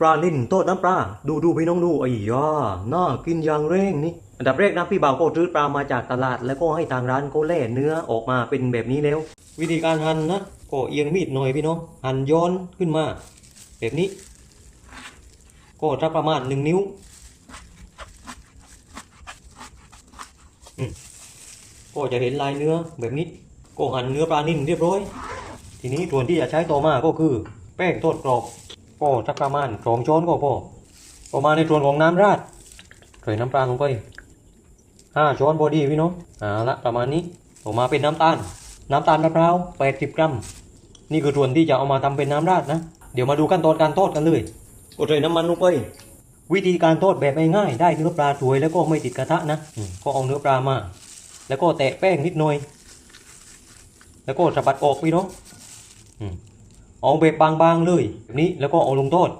ปลานิ่นโตดน้ำปลาดูดูพี่น้องดูไอ้ยาน่ากินอย่างเร่งนี่อันดับแรกนะพี่บ่าวก็ซื้อปลามาจากตลาด แล้วก็ให้ทางร้านก็แล่เนื้อออกมาเป็นแบบนี้แล้ว วิธีการหั่นนะก็เอียงมีดหน่อยพี่น้องหั่นย้อนขึ้นมา แบบนี้ ก็สักประมาณหนึ่งนิ้วอืมก็จะเห็นลายเนื้อแบบนี้ ก็หั่นเนื้อปลานิ่นเรียบร้อย ทีนี้ส่วนที่จะใช้ต่อมาก็คือ แป้งทอดกรอบ ก็สักประมาณสองช้อนก็พอต่อมาในส่วนของน้ำราดใส่น้ำปลาลงไปห้าช้อนพอดีพี่น้องเอาละประมาณนี้ต่อมาเป็นน้ำตาล น้ำตาลมะพร้าว80กรัม นี่คือส่วนที่จะเอามาทำเป็นน้ำราดนะ เดี๋ยวมาดูขั้นตอนการทอดกันเลยกดใส่น้ำมันลงไปวิธีการทอดแบบง่ายๆได้เนื้อปลาสวยแล้วก็ไม่ติดกระทะนะอืมก็เอาเนื้อปลามา แล้วก็แตะแป้งนิดหน่อย แล้วก็สะบัดออกพี่น้องอืม เอาแบบบางๆเลยแบบนี้แล้วก็เอาลงทอด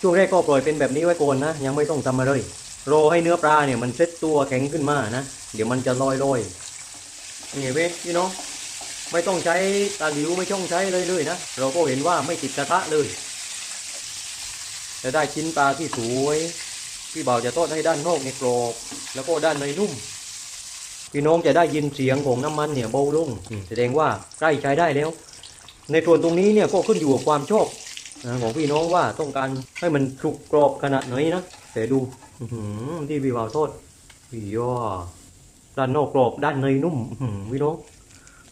ช่วงแรกก็ปล่อยเป็นแบบนี้ไว้ก่อนนะ ยังไม่ต้องทำอะไรรอให้เนื้อปลาเนี่ยมันเซ็ตตัวแข็งขึ้นมานะ เดี๋ยวมันจะลอยลอยๆนี่เว้ยพี่น้องไม่ต้องใช้ตาหลิวไม่ต้องใช้เลยเลยนะ เราก็เห็นว่าไม่ติดกระทะเลยจะได้ชิ้นปลาที่สวย พี่บ่าวจะทอดให้ด้านนอกเนี่ยกรอบแล้วก็ด้านในนุ่ม พี่น้องจะได้ยินเสียงของน้ำมันเนี่ยเบาลงอืมแสดงว่าใกล้ใช้ได้แล้ว ในส่วนตรงนี้เนี่ยก็ขึ้นอยู่กับความชอบนะของพี่น้องว่าต้องการให้มันกรุบกรอบขนาดไหนนะแต่ดูอื้อหือที่พี่บ่าวทอดพี่ย่อด้านนอกกรอบด้านในนุ่มอื้อหือพี่น้อง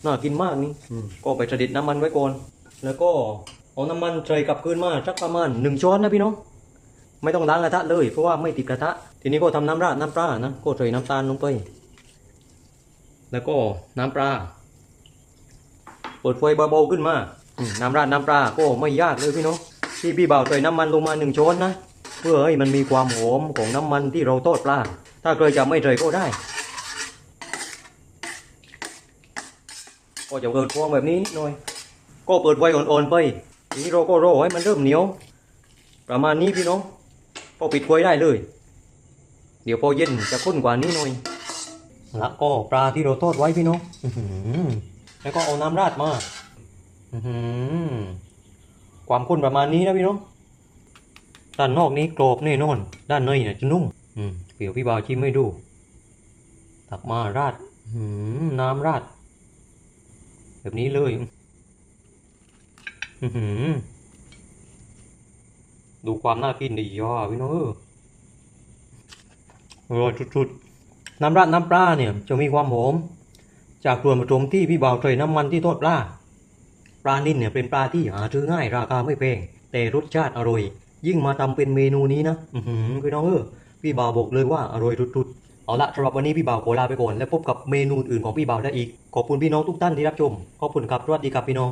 น่ากินมากนี่อืมก็ไปสดิดน้ำมันไว้ก่อน แล้วก็เอาน้ำมันใส่กลับคืนมาสักประมาณหนึ่งช้อนนะพี่น้องไม่ต้องล้างกระทะเลยเพราะว่าไม่ติดกระทะ ทีนี้ก็ทำน้ำราดน้ำปลานะก็ใส่น้ำตาลลงไป แล้วก็น้ำปลาเปิดไฟเบาๆขึ้นมา น้ำราดน้ำปลาก็ไม่ยากเลยพี่น้องที่พี่บ่าวใส่น้ำมันลงมาหนึ่งช้อนนะ เพื่อให้มันมีความหอมของน้ำมันที่เราทอดปลา ถ้าเคยจะไม่ใส่ก็ได้ ก็จะเปิดฟองแบบนี้นิดหน่อย ก็เปิดไฟอ่อนๆไป ทีนี้เราก็รอให้มันเริ่มเหนียว ประมาณนี้พี่น้อง ก็ปิดไว้ได้เลย เดี๋ยวพอเย็นจะข้นกว่านี้หน่อย แล้วก็ปลาที่เราทอดไว้พี่น้องแล้วก็เอาน้ำราดมาความข้นประมาณนี้นะพี่น้อง ด้านนอกนี้กรอบแน่นอน ด้านในเนี่ยจะนุ่มเดี๋ยวพี่บ่าวชิมให้ดู ตักมาราดน้ำราด แบบนี้เลยดูความน่ากินดีย่อพี่น้องเอออร่อยสุดๆ น้ำราดน้ำปลาเนี่ยจะมีความหอม จากส่วนผสมที่พี่บ่าวใส่น้ำมันที่ทอดปลาปลานิ่นเนี่ยเป็นปลาที่หาซื้อง่ายราคาไม่แพงแต่รสชาติอร่อย ยิ่งมาทำเป็นเมนูนี้นะอือหือพี่น้องเออพี่บ่าวบอกเลยว่าอร่อยสุดๆเอาละสำหรับวันนี้พี่บ่าวขอลาไปก่อน แล้วพบกับเมนูอื่นของพี่บ่าวได้อีก ขอบคุณพี่น้องทุกท่านที่รับชมขอบคุณครับสวัสดีครับพี่น้อง